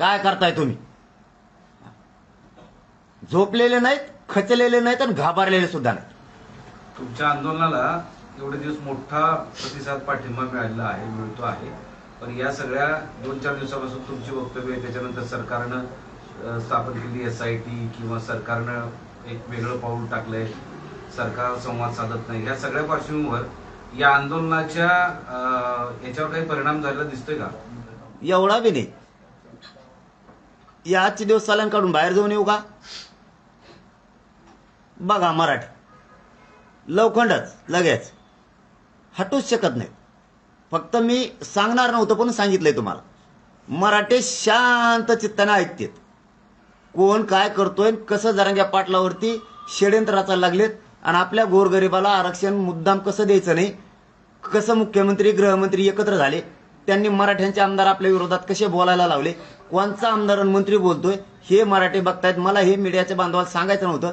काय करताय तुम्ही? झोपलेले नाहीत खचलेले नाहीत आणि घाबरलेले सुद्धा नाहीत. तुमच्या आंदोलनाला एवढे दिवस मोठा प्रतिसाद पाठिंबा मिळालेला आहे मिळतो आहे. पण या सगळ्या दोन चार दिवसापासून तुमची वक्तव्य त्याच्यानंतर सरकारनं स्थापन केलेली एस आय टी किंवा सरकारनं एक वेगळं पाऊल टाकलंय. सरकार संवाद साधत नाही. ह्या सगळ्या पार्श्वभूमीवर या आंदोलनाच्या याच्यावर काही परिणाम झालेला दिसतोय का? एवढा बी नाही. या आजचे दिवस चालन काढून बाहेर जाऊन येऊ का? बघा मराठी. लवखंडच लगेच. हटूच शकत नाही फक्त मी सांगणार नव्हतं पण सांगितलंय तुम्हाला. मराठे शांत चित्तानं ऐकतेत. कोण काय करतोय कसं जरांग्या पाटलावरती षडयंत्र रचायला लागलेत आणि आपल्या गोरगरिबाला आरक्षण मुद्दाम कसं द्यायचं नाही? कसं मुख्यमंत्री गृहमंत्री एकत्र झाले? त्यांनी मराठ्यांचे आमदार आपल्या विरोधात कसे बोलायला लावले? कोणचा आमदार आणि मंत्री बोलतोय? हे मराठी बघतायत. मला हे मीडियाच्या बांधवाला सांगायचं नव्हतं.